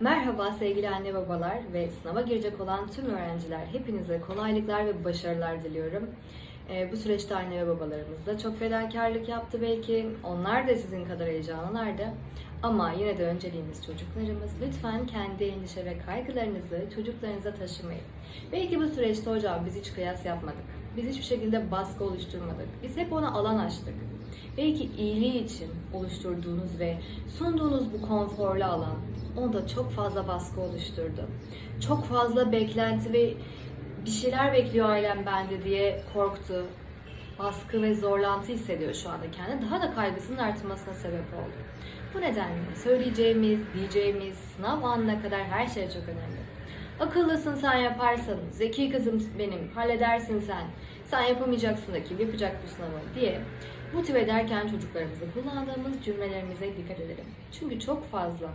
Merhaba sevgili anne babalar ve sınava girecek olan tüm öğrenciler. Hepinize kolaylıklar ve başarılar diliyorum. Ee, bu süreçte anne ve babalarımız da çok fedakarlık yaptı belki. Onlar da sizin kadar heyecanlılardı. Ama yine de önceliğimiz çocuklarımız. Lütfen kendi endişe ve kaygılarınızı çocuklarınıza taşımayın. Belki bu süreçte hocam biz hiç kıyas yapmadık. Biz hiçbir şekilde baskı oluşturmadık. Biz hep ona alan açtık. Belki iyiliği için oluşturduğunuz ve sunduğunuz bu konforlu alan onda çok fazla baskı oluşturdu. Çok fazla beklenti ve bir şeyler bekliyor ailem bende diye korktu. Baskı ve zorlantı hissediyor şu anda kendine. Daha da kaygısının artmasına sebep oldu. Bu nedenle söyleyeceğimiz, diyeceğimiz sınav anına kadar her şey çok önemli. Akıllısın sen yaparsan, zeki kızım benim, halledersin sen, sen yapamayacaksın da kim yapacak bu sınavı diye motive ederken çocuklarımızı kullandığımız cümlelerimize dikkat edelim. Çünkü çok fazla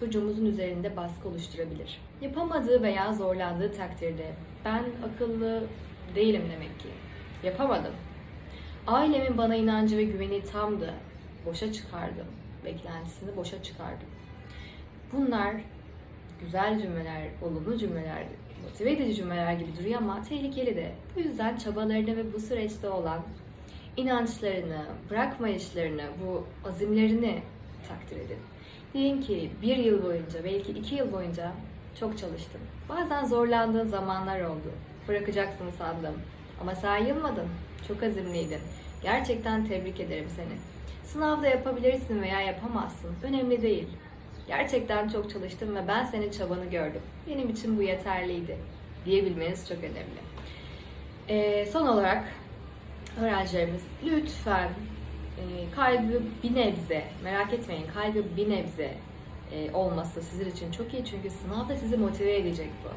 çocuğumuzun üzerinde baskı oluşturabilir. Yapamadığı veya zorlandığı takdirde ben akıllı değilim demek ki. Yapamadım. Ailemin bana inancı ve güveni tamdı. Boşa çıkardım. Beklentisini boşa çıkardım. Bunlar güzel cümleler, olumlu cümleler, motive edici cümleler gibi duruyor ama tehlikeli de. Bu yüzden çabalarını ve bu süreçte olan inançlarını, bırakmayışlarını, bu azimlerini takdir edin. Deyin ki bir yıl boyunca, belki iki yıl boyunca çok çalıştım. Bazen zorlandığın zamanlar oldu. Bırakacaksın sandım. Ama sen yılmadın. Çok azimliydin. Gerçekten tebrik ederim seni. Sınavda yapabilirsin veya yapamazsın. Önemli değil. Gerçekten çok çalıştım ve ben senin çabanı gördüm. Benim için bu yeterliydi. Diyebilmeniz çok önemli. Ee, son olarak öğrencilerimiz lütfen e, kaygı bir nebze, merak etmeyin kaygı bir nebze e, olması sizin için çok iyi çünkü sınavda sizi motive edecek bu.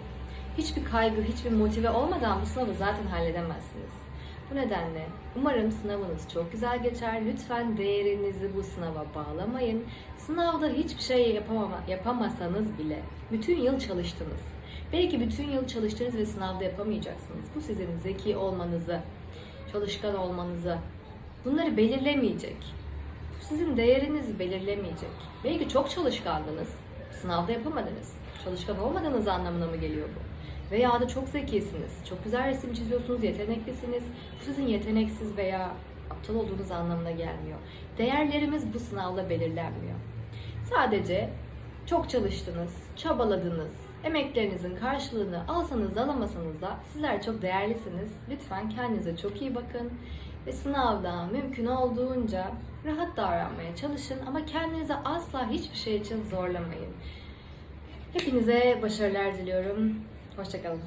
Hiçbir kaygı, hiçbir motive olmadan bu sınavı zaten halledemezsiniz. Bu nedenle umarım sınavınız çok güzel geçer. Lütfen değerinizi bu sınava bağlamayın. Sınavda hiçbir şey yapamama, yapamasanız bile bütün yıl çalıştınız. Belki bütün yıl çalıştınız ve sınavda yapamayacaksınız. Bu sizin zeki olmanızı, çalışkan olmanızı, bunları belirlemeyecek. Sizin değerinizi belirlemeyecek. Belki çok çalışkandınız, sınavda yapamadınız. Çalışkan olmadığınız anlamına mı geliyor bu? Veya da çok zekisiniz, çok güzel resim çiziyorsunuz, yeteneklisiniz. Bu sizin yeteneksiz veya aptal olduğunuz anlamına gelmiyor. Değerlerimiz bu sınavla belirlenmiyor. Sadece çok çalıştınız, çabaladınız, emeklerinizin karşılığını alsanız da alamasanız da sizler çok değerlisiniz. Lütfen kendinize çok iyi bakın ve sınavda mümkün olduğunca rahat davranmaya çalışın ama kendinize asla hiçbir şey için zorlamayın. Hepinize başarılar diliyorum. Hoşçakalın.